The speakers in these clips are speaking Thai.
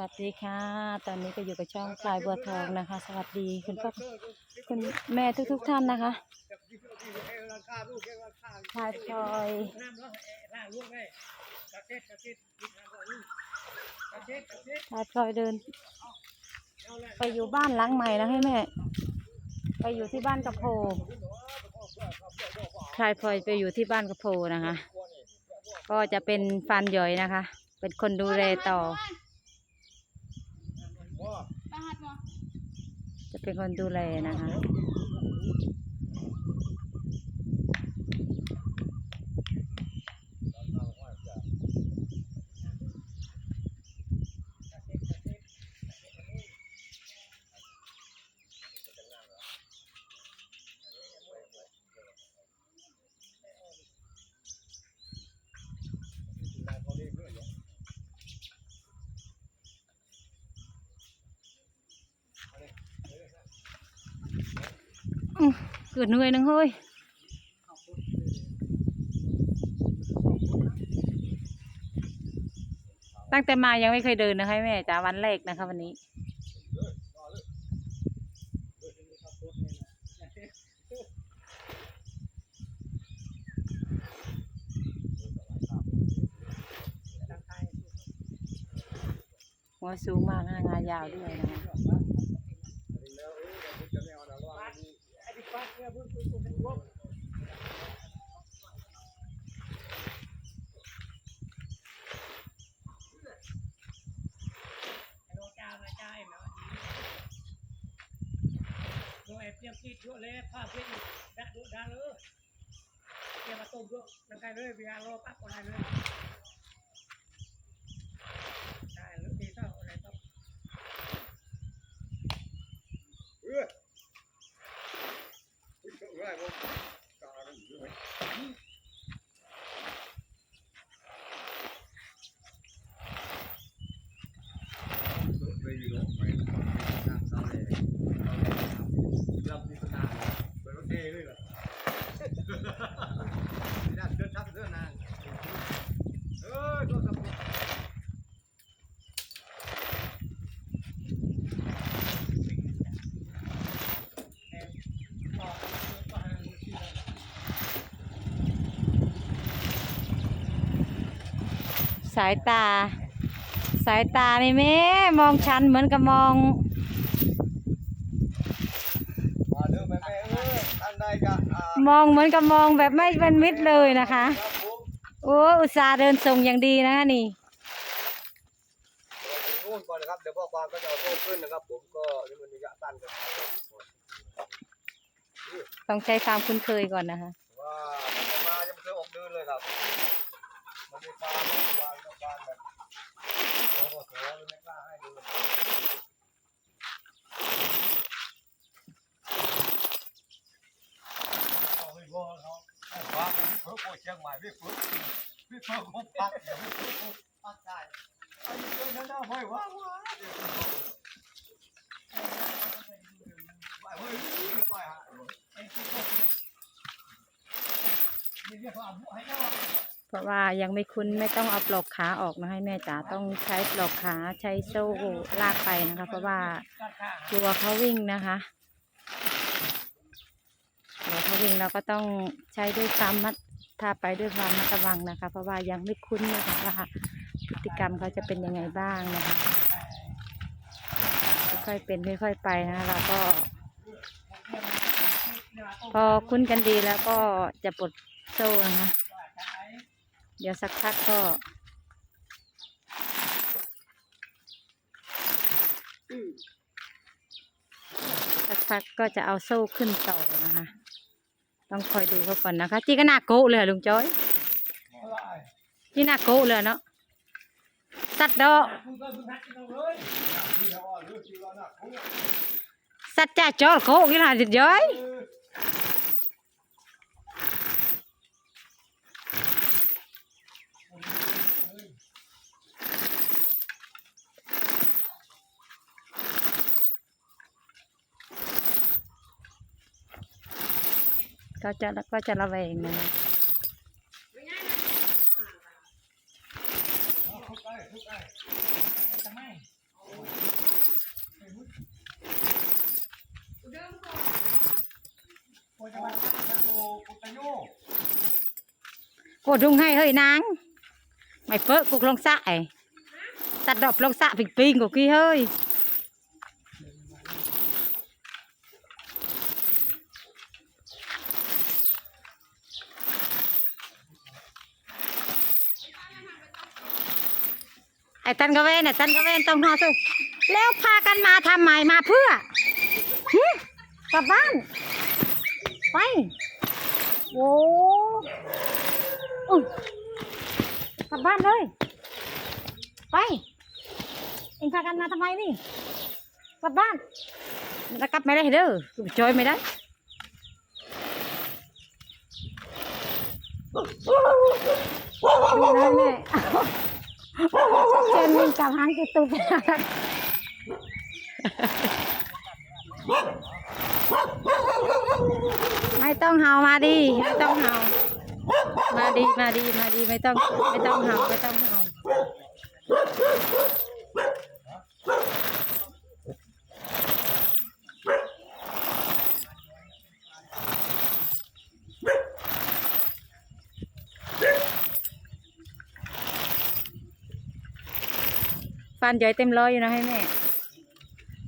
วัสดีค่ะ ตอนนี้ก็อยู่กับช่องพลายบัวทองนะคะ สวัสดีคุณพ่อคุณแม่ทุกๆท่านนะคะพลายพลอยพลายพลอยเดิน ไปอยู่บ้านหลังใหม่นะให้แม่ ไปอยู่ที่บ้านกระโพพลายพลอยไปอยู่ที่บ้านกระโพนะคะ ก็จะเป็นฟันหย่อยนะคะ เป็นคนดูแลต่อ จะ เป็นคนดูแลนะคะ เกิดเหนื่อยนึงเฮ้ยตั้งแต่มายังไม่เคยเดินนะคะแม่จ้าวันแรกนะคะวันนี้ หัวสูงมากนะงานยาวด้วยนะคะ เลยเดี๋ยวมาต้มด้วยนังใครเลยเบียร์รอปักคนไทยเลย สายตา สายตานี่แม่มองฉันเหมือนกับมองมองเหมือนกับมองแบบไม่เป็นมิตรเลยนะคะ โอ้อุตส่าห์เดินส่งอย่างดีนะคะนี่เดี๋ยวถึงนู่นก่อนนะครับเดี๋ยวพ่อความก็จะเอาโซ่ขึ้นนะครับ ผมก็นี่มันระยะสั้นกันต้องใช้ความคุ้นเคยก่อนนะคะว่ามันจะมายังไม่เคยออกเดินเลยครับมันมีความความต้องการแบบ โอ้โหเสือไม่กล้าให้เดินเอาไปวอเขาให้ฟ้าไปพี่เพิ่งโคเชียงใหม่พี่เพิ่งพี่เพิ่งคงพักเดี๋ยวพี่เพิ่งคงพักได้ไอ้เจ้านั่นน่ะไม่ว่าว่าเดี๋ยวไปเฮ้ยไปหานี่เรียกว่าบุให้เนาะ เพราะว่ายังไม่คุ้นไม่ต้องเอาปลอกขาออกนะให้แม่จ๋าต้องใช้ปลอกขาใช้โซ่ลากไปนะคะ เพราะว่ากลัวเขาวิ่งนะคะกลัวเขาวิ่งเราก็ต้องใช้ด้วยความมัดถ้าไปด้วยความระมัดระวังนะคะ เพราะว่ายังไม่คุ้นนะคะว่าพฤติกรรมเขาจะเป็นยังไงบ้างนะคะค่อยๆเป็นค่อยๆไปนะเราก็ พอคุ้นกันดีแล้วก็จะปลดโซ่นะคะ เดี๋ยวสักพักก็สักพักก็จะเอาโซ่ขึ้นต่อนะคะ ต้องคอยดูเขาก่อนนะคะจีก็หนักโกะเลยลุงจ้อยจีหนักโกะเลยเนาะสัตว์ดอกคุณก็คุณนัดกันเลยสัตว์จ่าจอดโกะกี่หลาจิตย้อย เขาจะก็จะระแวงนะกดลงให้เฮ้ยนางไม่เฟอะกุกลงสะไอ้ตัดดอกลงสะปิงปิงกูกี้เฮ้ย ไอ้ตันกระเวนไอ้ตันกระเวนต้องนอนสุแล้วพากันมาทำไมมาเพื่อหึกลับบ้าน ไปโอ้อุ๊ยกลับบ้านเลย ไปเองพากันมาทำไมนี่กลับบ้านจะกลับไม่ได้เด้อจอยไม่ได้ดูนะแม่ เจนมินกับหางกิตุกไม่ต้องเห่ามาดีไม่ต้องเห่ามาดีมาดีมาดีไม่ต้องไม่ต้องเห่าไม่ต้องเห่า ฟันใหญ่เต็มร้อยอยู่นะให้แม่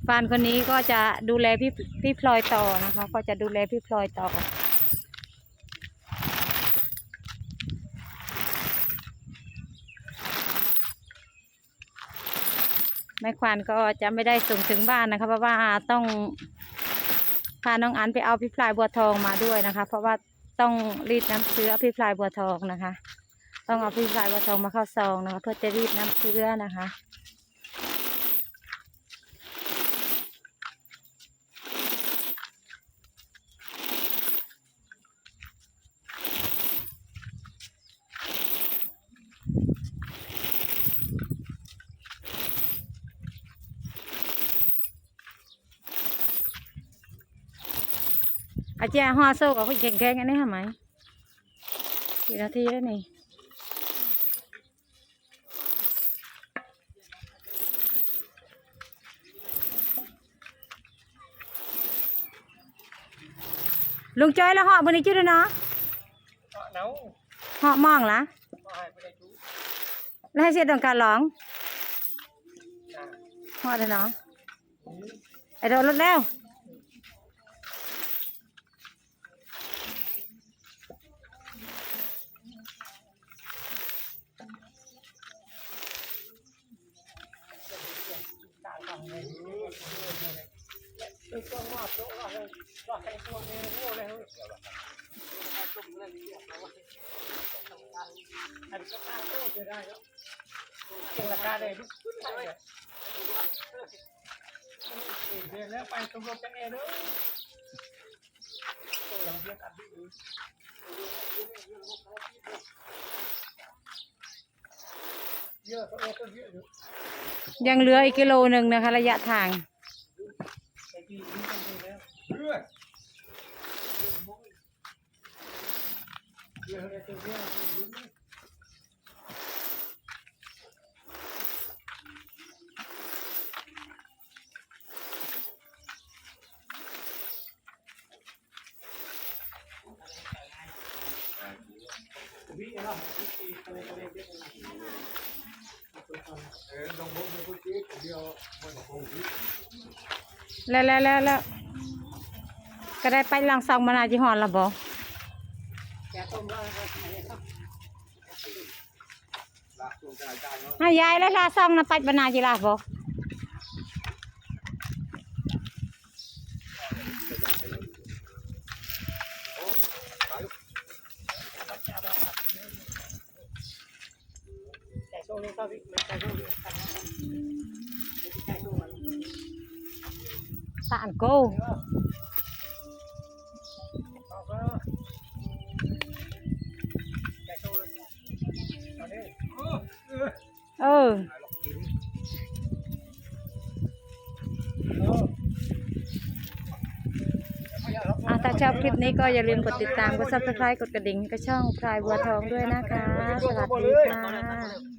ฟันคนนี้ก็จะดูแลพี่พี่พลอยต่อนะคะ ก็จะดูแลพี่พลอยต่อ แม่ควานก็จะไม่ได้ส่งถึงบ้านนะคะ เพราะว่าต้องพาน้องอันไปเอาพี่พลายบัวทองมาด้วยนะคะ เพราะว่าต้องรีดน้ำเชื้อพี่พลายบัวทองนะคะ ต้องเอาพี่พลายบัวทองมาเข้าซองนะคะ เพื่อจะรีดน้ำเชื้อนะคะ อาจารย์ห่อโซ่กับผู้แข็งแข็งอันนี้ทำไมกี่นาทีแล้วนี่ลุงจ้อยแล้วห่อบนนี้จุดเนาะเนาห่อมองละก็ให้ไปได้จุแล้วให้เสียต้องการร้องห่อเลยเนาะไอ้โดนรถแล้ว เองโง่เลยตุ่มนั่นนี่เอาไว้อันก็ตาโตจะได้แล้วเป็นราคาเลยทุกคนเลยเดี๋ยวแล้วไปตำรวจจะแน่เลยโตหลังเพียงอัดดิเยอะก็เออก็เยอะอยู่ยังเหลืออีกกิโลหนึ่งนะคะ ระยะทาง แล้วแล้วแล้วแล้วก็ได้ไปลังซองมานาจีหอนและบอ นายายแล้วลาซองนะไปบรรณาจีลาบอแต่งนี้ ออเออถ้าชอบคลิปนี้ก็อย่าลืมกดติดตาม กด subscribe กดกระดิ่งให้ก็ช่องพลายบัวทองด้วยนะคะ สวัสดีค่ะ